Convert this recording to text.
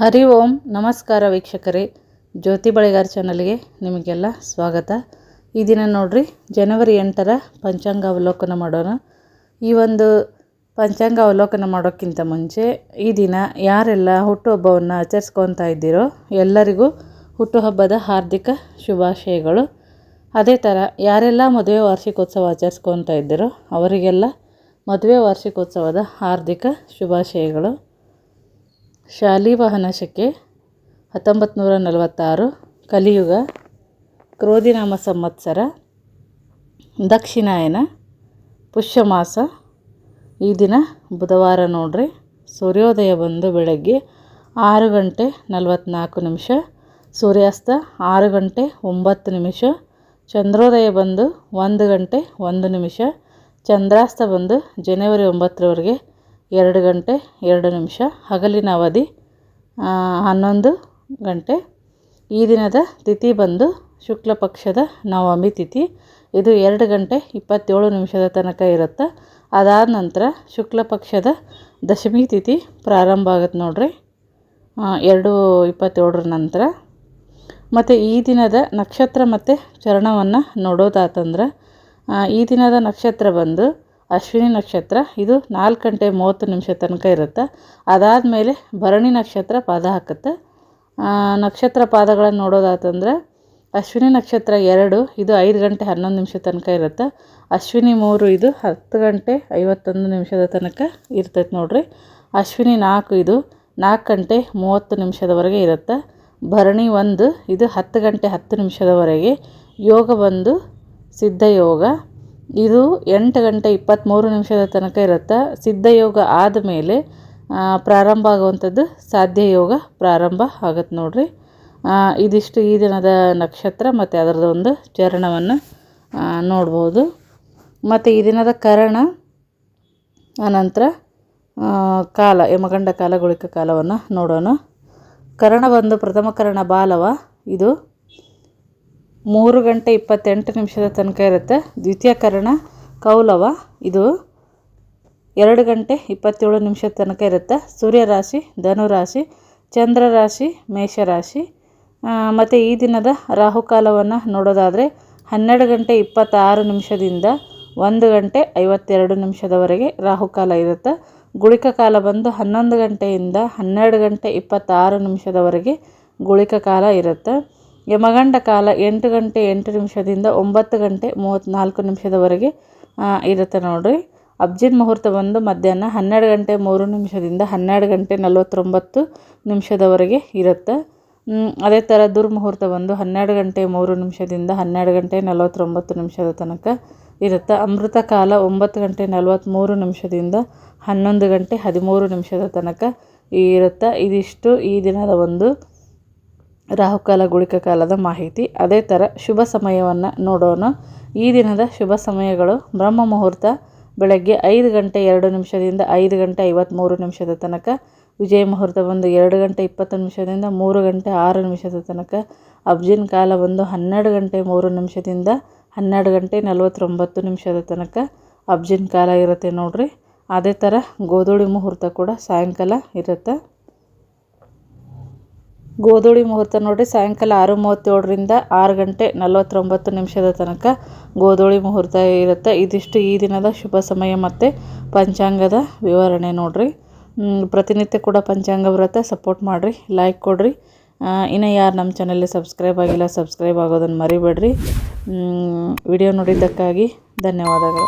ಹರಿ ಓಂ, ನಮಸ್ಕಾರ ವೀಕ್ಷಕರೇ. ಜ್ಯೋತಿ ಬಳೆಗಾರ್ ಚಾನಲ್ಗೆ ನಿಮಗೆಲ್ಲ ಸ್ವಾಗತ. ಈ ದಿನ ನೋಡ್ರಿ, ಜನವರಿ ಎಂಟರ ಪಂಚಾಂಗ ಅವಲೋಕನ ಮಾಡೋಣ. ಈ ಒಂದು ಪಂಚಾಂಗ ಅವಲೋಕನ ಮಾಡೋಕ್ಕಿಂತ ಮುಂಚೆ ಈ ದಿನ ಯಾರೆಲ್ಲ ಹುಟ್ಟುಹಬ್ಬವನ್ನು ಆಚರಿಸ್ಕೊತಾ ಇದ್ದೀರೋ ಎಲ್ಲರಿಗೂ ಹುಟ್ಟುಹಬ್ಬದ ಹಾರ್ದಿಕ ಶುಭಾಶಯಗಳು. ಅದೇ ಥರ ಯಾರೆಲ್ಲ ಮದುವೆ ವಾರ್ಷಿಕೋತ್ಸವ ಆಚರಿಸ್ಕೊತಾ ಇದ್ದೀರೋ ಅವರಿಗೆಲ್ಲ ಮದುವೆ ವಾರ್ಷಿಕೋತ್ಸವದ ಹಾರ್ದಿಕ ಶುಭಾಶಯಗಳು. ಶಾಲಿವಾಹನ ಶಕೆ ಹತ್ತೊಂಬತ್ತು ನೂರ ನಲವತ್ತಾರು, ಕಲಿಯುಗ, ಕ್ರೋಧಿನಾಮ ಸಂವತ್ಸರ, ದಕ್ಷಿಣಾಯನ, ಪುಷ್ಯಮಾಸ, ಈ ದಿನ ಬುಧವಾರ ನೋಡ್ರಿ. ಸೂರ್ಯೋದಯ ಬಂದು ಬೆಳಗ್ಗೆ ಆರು ಗಂಟೆ ನಲವತ್ತ್ನಾಲ್ಕು ನಿಮಿಷ, ಸೂರ್ಯಾಸ್ತ ಆರು ಗಂಟೆ ಒಂಬತ್ತು ನಿಮಿಷ, ಚಂದ್ರೋದಯ ಬಂದು ಒಂದು ಗಂಟೆ ಒಂದು ನಿಮಿಷ, ಚಂದ್ರಾಸ್ತ ಬಂದು ಜನವರಿ ಒಂಬತ್ತರವರೆಗೆ ಎರಡು ಗಂಟೆ, ಎರಡು ನಿಮಿಷ, ಹಗಲಿನ ಅವಧಿ ಹನ್ನೊಂದು ಗಂಟೆ. ಈ ದಿನದ ತಿಥಿ ಬಂದು ಶುಕ್ಲ ಪಕ್ಷದ ನವಮಿ ತಿಥಿ. ಇದು ಎರಡು ಗಂಟೆ ಇಪ್ಪತ್ತೇಳು ನಿಮಿಷದ ತನಕ ಇರುತ್ತೆ? ಅದಾದ ನಂತರ ಶುಕ್ಲ ಪಕ್ಷದ ದಶಮಿ ತಿಥಿ ಪ್ರಾರಂಭ ಆಗುತ್ತೆ ನೋಡ್ರಿ. ಎರಡು ಇಪ್ಪತ್ತೇಳರ ನಂತರ. ಮತ್ತು ಈ ದಿನದ ನಕ್ಷತ್ರ ಮತ್ತು ಚರಣವನ್ನು ನೋಡೋದಾತಂದ್ರೆ ಈ ದಿನದ ನಕ್ಷತ್ರ ಬಂದು ಅಶ್ವಿನಿ ನಕ್ಷತ್ರ, ಇದು ನಾಲ್ಕು ಗಂಟೆ ಮೂವತ್ತು ನಿಮಿಷ ತನಕ ಇರುತ್ತೆ. ಅದಾದಮೇಲೆ ಭರಣಿ ನಕ್ಷತ್ರ ಪಾದ ಹಾಕುತ್ತೆ. ನಕ್ಷತ್ರ ಪಾದಗಳನ್ನು ನೋಡೋದಾತಂದರೆ, ಅಶ್ವಿನಿ ನಕ್ಷತ್ರ ಎರಡು, ಇದು ಐದು ಗಂಟೆ ಹನ್ನೊಂದು ನಿಮಿಷ ತನಕ ಇರುತ್ತೆ. ಅಶ್ವಿನಿ ಮೂರು, ಇದು ಹತ್ತು ಗಂಟೆ ಐವತ್ತೊಂದು ನಿಮಿಷದ ತನಕ ಇರ್ತೈತೆ ನೋಡಿರಿ. ಅಶ್ವಿನಿ ನಾಲ್ಕು, ಇದು ನಾಲ್ಕು ಗಂಟೆ ಮೂವತ್ತು ನಿಮಿಷದವರೆಗೆ ಇರುತ್ತೆ. ಭರಣಿ ಒಂದು, ಇದು ಹತ್ತು ಗಂಟೆ ಹತ್ತು ನಿಮಿಷದವರೆಗೆ. ಯೋಗ ಬಂದು ಸಿದ್ಧಯೋಗ ಇದು ಎಂಟು ಗಂಟೆ ಇಪ್ಪತ್ತ್ಮೂರು ನಿಮಿಷದ ತನಕ ಇರುತ್ತೆ. ಸಿದ್ಧಯೋಗ ಆದಮೇಲೆ ಪ್ರಾರಂಭ ಆಗುವಂಥದ್ದು ಸಾಧ್ಯ ಯೋಗ ಪ್ರಾರಂಭ ಆಗುತ್ತೆ ನೋಡಿರಿ. ಇದಿಷ್ಟು ಈ ದಿನದ ನಕ್ಷತ್ರ ಮತ್ತು ಅದರದ್ದು ಒಂದು ಚರಣವನ್ನು ನೋಡ್ಬೋದು. ಮತ್ತು ಈ ದಿನದ ಕರಣ ಅನಂತರ ಕಾಲ, ಯಮಗಂಡ ಕಾಲ, ಗುಳಿಕ ಕಾಲವನ್ನು ನೋಡೋಣ. ಕರಣ ಬಂದು ಪ್ರಥಮ ಕರಣ ಬಾಲವ. ಇದು ಮೂರು ಗಂಟೆ ಇಪ್ಪತ್ತೆಂಟು ನಿಮಿಷದ ತನಕ ಇರುತ್ತೆ. ದ್ವಿತೀಯ ಕರಣ ಕೌಲವ. ಇದು ಎರಡು ಗಂಟೆ ಇಪ್ಪತ್ತೇಳು ನಿಮಿಷದ ತನಕ ಇರುತ್ತೆ. ಸೂರ್ಯ ರಾಶಿ, ಧನು ರಾಶಿ, ಚಂದ್ರ ರಾಶಿ ಮೇಷರಾಶಿ ಮತ್ತು ಈ ದಿನದ ರಾಹುಕಾಲವನ್ನು ನೋಡೋದಾದರೆ ಹನ್ನೆರಡು ಗಂಟೆ ಇಪ್ಪತ್ತಾರು ನಿಮಿಷದಿಂದ ಒಂದು ಗಂಟೆ ಐವತ್ತೆರಡು ನಿಮಿಷದವರೆಗೆ ರಾಹುಕಾಲ ಇರುತ್ತೆ. ಗುಳಿಕ ಕಾಲ ಬಂದು ಹನ್ನೊಂದು ಗಂಟೆಯಿಂದ ಹನ್ನೆರಡು ಗಂಟೆ ಇಪ್ಪತ್ತಾರು ನಿಮಿಷದವರೆಗೆ ಗುಳಿಕ ಕಾಲ ಇರುತ್ತೆ. ಯಮಗಂಡ ಕಾಲ ಎಂಟು ಗಂಟೆ ಎಂಟು ನಿಮಿಷದಿಂದ ಒಂಬತ್ತು ಗಂಟೆ ಮೂವತ್ತ್ನಾಲ್ಕು ನಿಮಿಷದವರೆಗೆ ಇರುತ್ತೆ ನೋಡಿರಿ. ಅಬ್ಜಿನ್ ಮುಹೂರ್ತ ಬಂದು ಮಧ್ಯಾಹ್ನ ಹನ್ನೆರಡು ಗಂಟೆ ಮೂರು ನಿಮಿಷದಿಂದ ಹನ್ನೆರಡು ಗಂಟೆ ನಲವತ್ತೊಂಬತ್ತು ನಿಮಿಷದವರೆಗೆ ಇರುತ್ತೆ. ಅದೇ ಥರ ದುರ್ಮುಹೂರ್ತ ಬಂದು ಹನ್ನೆರಡು ಗಂಟೆ ಮೂರು ನಿಮಿಷದಿಂದ ಹನ್ನೆರಡು ಗಂಟೆ ನಲವತ್ತೊಂಬತ್ತು ನಿಮಿಷದ ತನಕ ಇರುತ್ತೆ. ಅಮೃತ ಕಾಲ ಒಂಬತ್ತು ಗಂಟೆ ನಲವತ್ತ್ಮೂರು ನಿಮಿಷದಿಂದ ಹನ್ನೊಂದು ಗಂಟೆ ಹದಿಮೂರು ನಿಮಿಷದ ತನಕ ಇರುತ್ತೆ. ಇದಿಷ್ಟು ಈ ದಿನದ ಒಂದು ರಾಹುಕಾಲ ಗುಳಿಕ ಕಾಲದ ಮಾಹಿತಿ. ಅದೇ ಥರ ಶುಭ ಸಮಯವನ್ನು ನೋಡೋಣ. ಈ ದಿನದ ಶುಭ ಸಮಯಗಳು. ಬ್ರಹ್ಮ ಮುಹೂರ್ತ ಬೆಳಗ್ಗೆ ಐದು ಗಂಟೆ ಎರಡು ನಿಮಿಷದಿಂದ ಐದು ಗಂಟೆ ಐವತ್ತ್ಮೂರು ನಿಮಿಷದ ತನಕ. ವಿಜಯ ಮುಹೂರ್ತ ಬಂದು ಎರಡು ಗಂಟೆ ಇಪ್ಪತ್ತು ನಿಮಿಷದಿಂದ ಮೂರು ಗಂಟೆ ಆರು ನಿಮಿಷದ ತನಕ. ಅಬ್ಜಿನ್ ಕಾಲ ಬಂದು ಹನ್ನೆರಡು ಗಂಟೆ ಮೂರು ನಿಮಿಷದಿಂದ ಹನ್ನೆರಡು ಗಂಟೆ ನಲವತ್ತೊಂಬತ್ತು ನಿಮಿಷದ ತನಕ. ಅಬ್ಜಿನ್ ಕಾಲ ಇರುತ್ತೆ ನೋಡಿರಿ. ಅದೇ ಥರ ಗೋಧೂಳಿ ಮುಹೂರ್ತ ಕೂಡ ಸಾಯಂಕಾಲ ಇರುತ್ತೆ. ಗೋಧೂಳಿ ಮುಹೂರ್ತ ನೋಡಿರಿ, ಸಾಯಂಕಾಲ ಆರು ಮೂವತ್ತೇಳರಿಂದ ಆರು ಗಂಟೆ ನಲವತ್ತೊಂಬತ್ತು ನಿಮಿಷದ ತನಕ ಗೋಧೂಳಿ ಮುಹೂರ್ತ ಇರುತ್ತೆ. ಇದಿಷ್ಟು ಈ ದಿನದ ಶುಭ ಸಮಯ ಮತ್ತು ಪಂಚಾಂಗದ ವಿವರಣೆ ನೋಡಿರಿ. ಪ್ರತಿನಿತ್ಯ ಕೂಡ ಪಂಚಾಂಗ ಬರುತ್ತೆ ಸಪೋರ್ಟ್ ಮಾಡಿರಿ ಲೈಕ್ ಕೊಡಿರಿ. ಇನ್ನು ಯಾರು ನಮ್ಮ ಚಾನಲ್ಲಿ ಸಬ್ಸ್ಕ್ರೈಬ್ ಆಗಿಲ್ಲ ಸಬ್ಸ್ಕ್ರೈಬ್ ಆಗೋದನ್ನು ಮರಿಬೇಡ್ರಿ. ವಿಡಿಯೋ ನೋಡಿದ್ದಕ್ಕಾಗಿ ಧನ್ಯವಾದಗಳು.